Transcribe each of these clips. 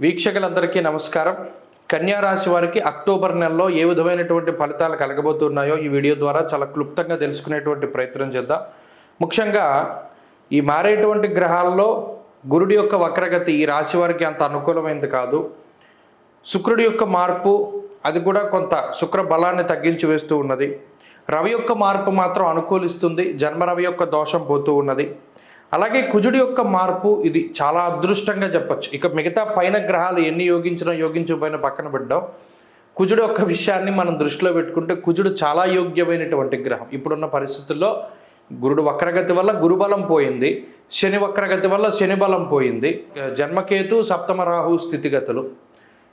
వీక్షకులందరికీ నమస్కారం. కన్యా రాశి వారికి అక్టోబర్ నెలలో ఏ విధమైనటువంటి ఫలితాలు కలగబోతున్నాయో ఈ వీడియో ద్వారా చాలా క్లుప్తంగా తెలుసుకునేటువంటి ప్రయత్నం చేద్దాం. ముఖ్యంగా ఈ మారేటువంటి గ్రహాల్లో గురుడి యొక్క వక్రగతి ఈ రాశి వారికి అంత అనుకూలమైనది కాదు. శుక్రుడి యొక్క మార్పు అది కూడా కొంత శుక్ర బలాన్ని తగ్గించి వేస్తూ ఉన్నది. రవి యొక్క మార్పు మాత్రం అనుకూలిస్తుంది. జన్మ రవి యొక్క దోషం పోతూ ఉన్నది. అలాగే కుజుడి యొక్క మార్పు ఇది చాలా అదృష్టంగా చెప్పచ్చు. ఇక మిగతా పైన గ్రహాలు ఎన్ని యోగించినా యోగించకపోయినా పక్కన పెట్టాం కుజుడు యొక్క విషయాన్ని మనం దృష్టిలో పెట్టుకుంటే కుజుడు చాలా యోగ్యమైనటువంటి గ్రహం. ఇప్పుడున్న పరిస్థితుల్లో గురుడు వక్రగతి వల్ల గురుబలం పోయింది. శని వక్రగతి వల్ల శని బలం పోయింది. జన్మకేతు సప్తమ రాహు స్థితిగతులు.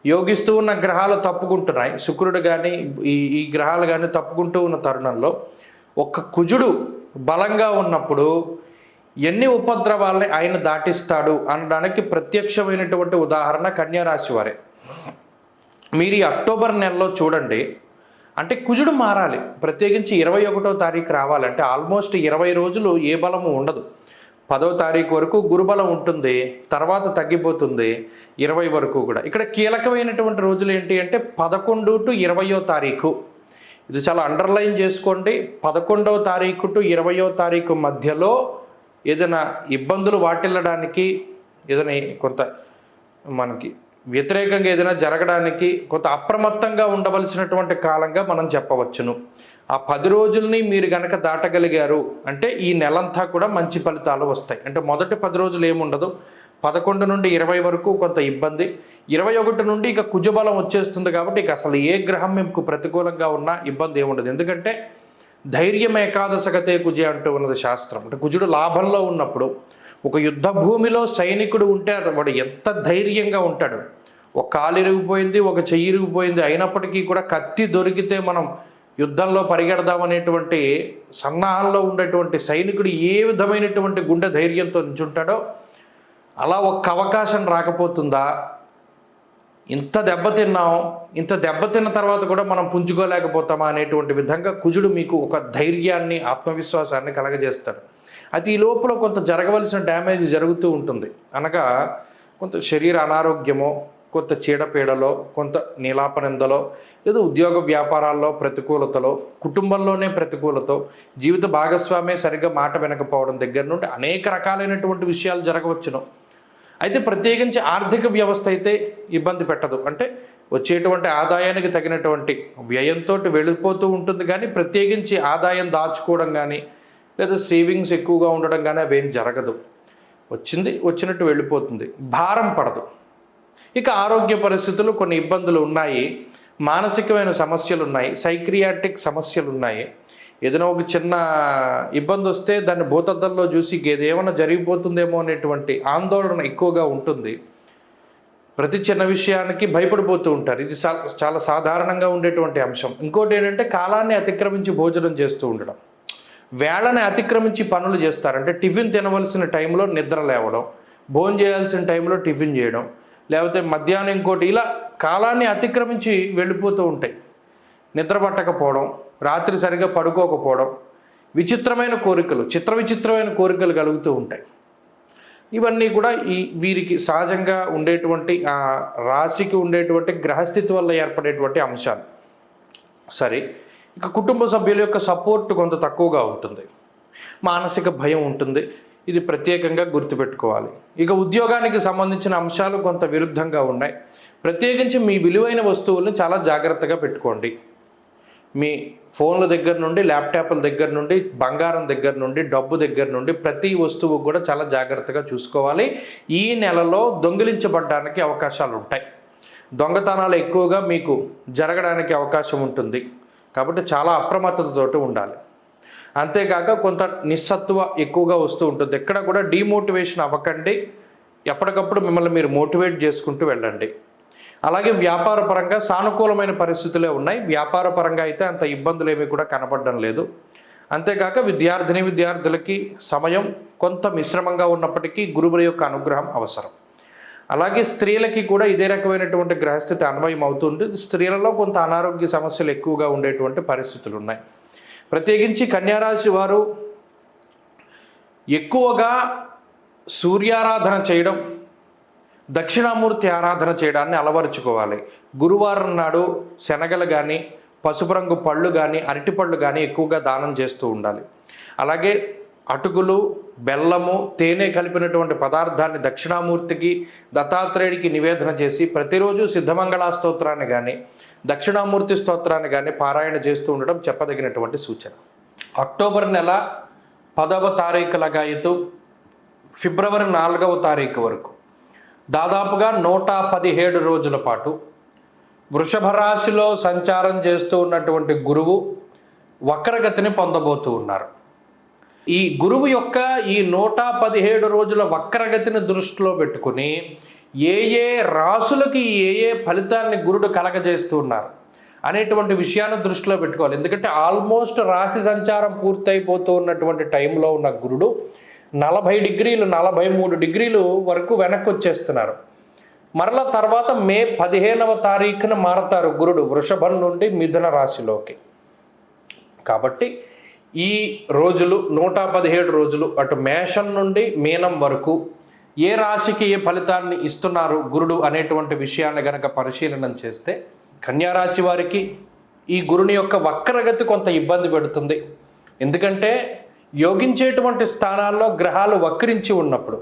యోగిస్తూ ఉన్న గ్రహాలు తప్పుకుంటున్నాయి. శుక్రుడు కానీ ఈ ఈ గ్రహాలు కానీ తప్పుకుంటూ ఉన్న తరుణంలో ఒక్క కుజుడు బలంగా ఉన్నప్పుడు ఎన్ని ఉపద్రవాల్ని ఆయన దాటిస్తాడు అనడానికి ప్రత్యక్షమైనటువంటి ఉదాహరణ కన్యారాశి వారే. మీరు ఈ అక్టోబర్ నెలలో చూడండి అంటే కుజుడు మారాలి. ప్రత్యేకించి ఇరవై ఒకటో తారీఖు రావాలంటే ఆల్మోస్ట్ ఇరవై రోజులు ఏ బలము ఉండదు. పదో తారీఖు వరకు గురుబలం ఉంటుంది తర్వాత తగ్గిపోతుంది ఇరవై వరకు కూడా. ఇక్కడ కీలకమైనటువంటి రోజులు ఏంటి అంటే పదకొండు టు ఇరవయో తారీఖు. ఇది చాలా అండర్లైన్ చేసుకోండి. పదకొండవ తారీఖు టు ఇరవయో తారీఖు మధ్యలో ఏదైనా ఇబ్బందులు వాటిల్లడానికి ఏదైనా కొంత మనకి వ్యతిరేకంగా ఏదైనా జరగడానికి కొంత అప్రమత్తంగా ఉండవలసినటువంటి కాలంగా మనం చెప్పవచ్చును. ఆ పది రోజుల్ని మీరు గనక దాటగలిగారు అంటే ఈ నెలంతా కూడా మంచి ఫలితాలు వస్తాయి. అంటే మొదటి పది రోజులు ఏముండదు. పదకొండు నుండి ఇరవై వరకు కొంత ఇబ్బంది. ఇరవై ఒకటి నుండి ఇక కుజబలం వచ్చేస్తుంది కాబట్టి ఇక అసలు ఏ గ్రహం మీకు ప్రతికూలంగా ఉన్నా ఇబ్బంది ఏముండదు. ఎందుకంటే ధైర్యం ఏకాదశగతే కుజ అంటూ ఉన్నది శాస్త్రం. అంటే కుజుడు లాభంలో ఉన్నప్పుడు ఒక యుద్ధ భూమిలో సైనికుడు ఉంటే వాడు ఎంత ధైర్యంగా ఉంటాడు. ఒక కాలు ఇరిగిపోయింది ఒక చెయ్యి ఇరిగిపోయింది అయినప్పటికీ కూడా కత్తి దొరికితే మనం యుద్ధంలో పరిగెడదామనేటువంటి సన్నాహంలో ఉండేటువంటి సైనికుడు ఏ విధమైనటువంటి గుండె ధైర్యంతో నించుంటాడో అలా ఒక్క అవకాశం రాకపోతుందా? ఇంత దెబ్బతిన్నాం ఇంత దెబ్బతిన్న తర్వాత కూడా మనం పుంజుకోలేకపోతామా అనేటువంటి విధంగా కుజుడు మీకు ఒక ధైర్యాన్ని ఆత్మవిశ్వాసాన్ని కలగజేస్తాడు. అది ఈ లోపల కొంత జరగవలసిన డ్యామేజ్ జరుగుతూ ఉంటుంది. అనగా కొంత శరీర అనారోగ్యమో కొంత చీడపీడలో కొంత నీలాపనిందలో ఏదో ఉద్యోగ వ్యాపారాల్లో ప్రతికూలతలో కుటుంబంలోనే ప్రతికూలతో జీవిత భాగస్వామే సరిగ్గా మాట వినకపోవడం దగ్గర నుండి అనేక రకాలైనటువంటి విషయాలు జరగవచ్చును. అయితే ప్రత్యేకించి ఆర్థిక వ్యవస్థ అయితే ఇబ్బంది పెట్టదు. అంటే వచ్చేటువంటి ఆదాయానికి తగినటువంటి వ్యయంతో వెళ్ళిపోతూ ఉంటుంది కానీ ప్రత్యేకించి ఆదాయం దాచుకోవడం కానీ లేదా సేవింగ్స్ ఎక్కువగా ఉండడం కానీ అవేం జరగదు. వచ్చింది వచ్చినట్టు వెళ్ళిపోతుంది. భారం పడదు. ఇక ఆరోగ్య పరిస్థితులు కొన్ని ఇబ్బందులు ఉన్నాయి. మానసికమైన సమస్యలు ఉన్నాయి. సైక్రియాటిక్ సమస్యలు ఉన్నాయి. ఏదైనా ఒక చిన్న ఇబ్బంది వస్తే దాన్ని భూతద్దంలో చూసి ఏదేమైనా జరిగిపోతుందేమో అనేటువంటి ఆందోళన ఎక్కువగా ఉంటుంది. ప్రతి చిన్న విషయానికి భయపడిపోతూ ఉంటారు. ఇది సా- చాలా సాధారణంగా ఉండేటువంటి అంశం. ఇంకోటి ఏంటంటే కాలాన్ని అతిక్రమించి భోజనం చేస్తూ ఉండడం. వేళని అతిక్రమించి పనులు చేస్తారు. అంటే టిఫిన్ తినవలసిన టైంలో నిద్ర లేవడం భోజనం చేయాల్సిన టైంలో టిఫిన్ చేయడం లేకపోతే మధ్యాహ్నం ఇంకోటి ఇలా కాలాన్ని అతిక్రమించి వెళ్ళిపోతూ ఉంటాయి. నిద్ర పట్టకపోవడం రాత్రి సరిగా పడుకోకపోవడం విచిత్రమైన కోరికలు చిత్ర విచిత్రమైన కోరికలు కలుగుతూ ఉంటాయి. ఇవన్నీ కూడా ఈ వీరికి సహజంగా ఉండేటువంటి రాశికి ఉండేటువంటి గ్రహస్థితి వల్ల ఏర్పడేటువంటి అంశాలు. సరే ఇక కుటుంబ సభ్యుల యొక్క సపోర్ట్ కొంత తక్కువగా ఉంటుంది. మానసిక భయం ఉంటుంది. ఇది ప్రత్యేకంగా గుర్తుపెట్టుకోవాలి. ఇక ఉద్యోగానికి సంబంధించిన అంశాలు కొంత విరుద్ధంగా ఉన్నాయి. ప్రత్యేకించి మీ విలువైన వస్తువులను చాలా జాగ్రత్తగా పెట్టుకోండి. మీ ఫోన్ల దగ్గర నుండి ల్యాప్టాప్ల దగ్గర నుండి బంగారం దగ్గర నుండి డబ్బు దగ్గర నుండి ప్రతి వస్తువు కూడా చాలా జాగ్రత్తగా చూసుకోవాలి. ఈ నెలలో దొంగిలించబడడానికి అవకాశాలు ఉంటాయి. దొంగతనాలు ఎక్కువగా మీకు జరగడానికి అవకాశం ఉంటుంది. కాబట్టి చాలా అప్రమత్తతతోటి ఉండాలి. అంతేకాక కొంత నిస్సత్వ ఎక్కువగా వస్తూ ఉంటుంది. ఎక్కడ కూడా డీమోటివేషన్ అవ్వకండి. ఎప్పటికప్పుడు మిమ్మల్ని మీరు మోటివేట్ చేసుకుంటూ వెళ్ళండి. అలాగే వ్యాపార పరంగా సానుకూలమైన పరిస్థితులే ఉన్నాయి. వ్యాపార పరంగా అయితే అంత ఇబ్బందులు ఏమీ కూడా కనపడడం లేదు. అంతేకాక విద్యార్థిని విద్యార్థులకి సమయం కొంత మిశ్రమంగా ఉన్నప్పటికీ గురువుల యొక్క అనుగ్రహం అవసరం. అలాగే స్త్రీలకి కూడా ఇదే రకమైనటువంటి గ్రహస్థితి అన్వయం అవుతుంది. స్త్రీలలో కొంత అనారోగ్య సమస్యలు ఎక్కువగా ఉండేటువంటి పరిస్థితులు ఉన్నాయి. ప్రత్యేకించి కన్యారాశి వారు ఎక్కువగా సూర్యారాధన చేయడం దక్షిణామూర్తి ఆరాధన చేయడాన్ని అలవరుచుకోవాలి. గురువారం నాడు శనగలు కానీ పసుపు రంగు పళ్ళు కానీ అరటిపళ్ళు కానీ ఎక్కువగా దానం చేస్తూ ఉండాలి. అలాగే అటుకులు బెల్లము తేనె కలిపినటువంటి పదార్థాన్ని దక్షిణామూర్తికి దత్తాత్రేయుడికి నివేదన చేసి ప్రతిరోజు సిద్ధమంగళా స్తోత్రాన్ని కానీ దక్షిణామూర్తి స్తోత్రాన్ని కానీ పారాయణ చేస్తూ ఉండడం చెప్పదగినటువంటి సూచన. అక్టోబర్ నెల పదవ తారీఖు లగాయతు ఫిబ్రవరి నాలుగవ తారీఖు వరకు. దాదాపుగా నూట పదిహేడు రోజుల పాటు వృషభ రాశిలో సంచారం చేస్తూ ఉన్నటువంటి గురువు వక్రగతిని పొందబోతూ ఉన్నారు. ఈ గురువు యొక్క ఈ నూట పదిహేడు రోజుల వక్రగతిని దృష్టిలో పెట్టుకుని ఏ ఏ రాసులకి ఏ ఏ ఫలితాన్ని గురుడు కలగజేస్తూ ఉన్నారు అనేటువంటి విషయాన్ని దృష్టిలో పెట్టుకోవాలి. ఎందుకంటే ఆల్మోస్ట్ రాశి సంచారం పూర్తయిపోతూ ఉన్నటువంటి టైంలో ఉన్న గురుడు నలభై డిగ్రీలు నలభై మూడు డిగ్రీలు వరకు వెనక్కి వచ్చేస్తున్నారు. మరల తర్వాత మే పదిహేనవ తారీఖున మారతారు గురుడు వృషభం నుండి మిథున రాశిలోకి. కాబట్టి ఈ రోజులు నూట పదిహేడు రోజులు అటు మేషం నుండి మీనం వరకు ఏ రాశికి ఏ ఫలితాన్ని ఇస్తున్నారు గురుడు అనేటువంటి విషయాన్ని గనక పరిశీలన చేస్తే కన్యారాశి వారికి ఈ గురుని యొక్క వక్రగతి కొంత ఇబ్బంది పెడుతుంది. ఎందుకంటే యోగించేటువంటి స్థానాల్లో గ్రహాలు వక్రించి ఉన్నప్పుడు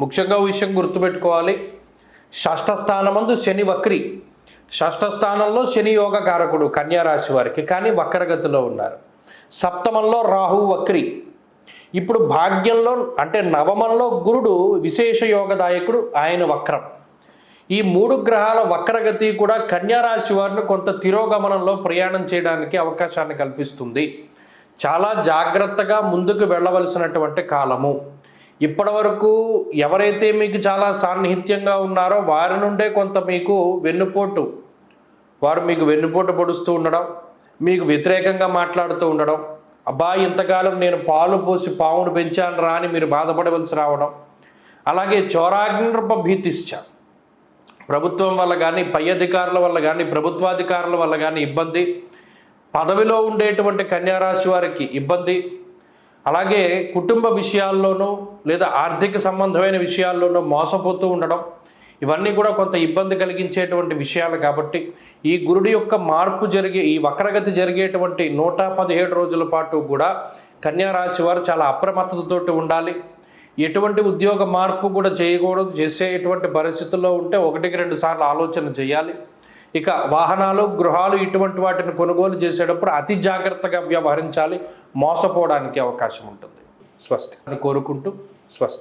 ముఖ్యంగా విషయం గుర్తుపెట్టుకోవాలి. షష్ఠ స్థానమందు శని వక్రి. షష్ఠ స్థానంలో శని యోగ కారకుడు కన్యారాశి వారికి కానీ వక్రగతిలో ఉన్నారు. సప్తమంలో రాహు వక్రి. ఇప్పుడు భాగ్యంలో అంటే నవమంలో గురుడు విశేష యోగదాయకుడు ఆయన వక్రం. ఈ మూడు గ్రహాల వక్రగతి కూడా కన్యారాశి వారిని కొంత తిరోగమనంలో ప్రయాణం చేయడానికి అవకాశాన్ని కల్పిస్తుంది. చాలా జాగ్రత్తగా ముందుకు వెళ్ళవలసినటువంటి కాలము. ఇప్పటి వరకు ఎవరైతే మీకు చాలా సాన్నిహిత్యంగా ఉన్నారో వారి నుండే కొంత మీకు వెన్నుపోటు. వారు మీకు వెన్నుపోటు పొడుస్తూ ఉండడం మీకు వ్యతిరేకంగా మాట్లాడుతూ ఉండడం అబ్బా ఇంతకాలం నేను పాలు పోసి పావును పెంచాను రా అని మీరు బాధపడవలసి రావడం. అలాగే చోరాగ్నిరూప భీతిశ్చ. ప్రభుత్వం వల్ల కానీ పై అధికారుల వల్ల కానీ ప్రభుత్వాధికారుల వల్ల కానీ ఇబ్బంది. పదవిలో ఉండేటువంటి కన్యారాశి వారికి ఇబ్బంది అలాగే కుటుంబ విషయాల్లోనూ లేదా ఆర్థిక సంబంధమైన విషయాల్లోనూ మోసపోతూ ఉండడం ఇవన్నీ కూడా కొంత ఇబ్బంది కలిగించేటువంటి విషయాలు కాబట్టి ఈ గురుడి యొక్క మార్పు జరిగే ఈ వక్రగతి జరిగేటువంటి నూట పదిహేడు రోజుల పాటు కూడా కన్యారాశి వారు చాలా అప్రమత్తతతోటి ఉండాలి. ఎటువంటి ఉద్యోగ మార్పు కూడా చేయకూడదు చేసేటువంటి పరిస్థితుల్లో ఉంటే ఒకటికి రెండు సార్లు ఆలోచన చేయాలి. ఇక వాహనాలు గృహాలు ఇటువంటి వాటిని కొనుగోలు చేసేటప్పుడు అతి జాగ్రత్తగా వ్యవహరించాలి. మోసపోవడానికి అవకాశం ఉంటుంది. స్వస్తి. అని కోరుకుంటూ స్వస్తి.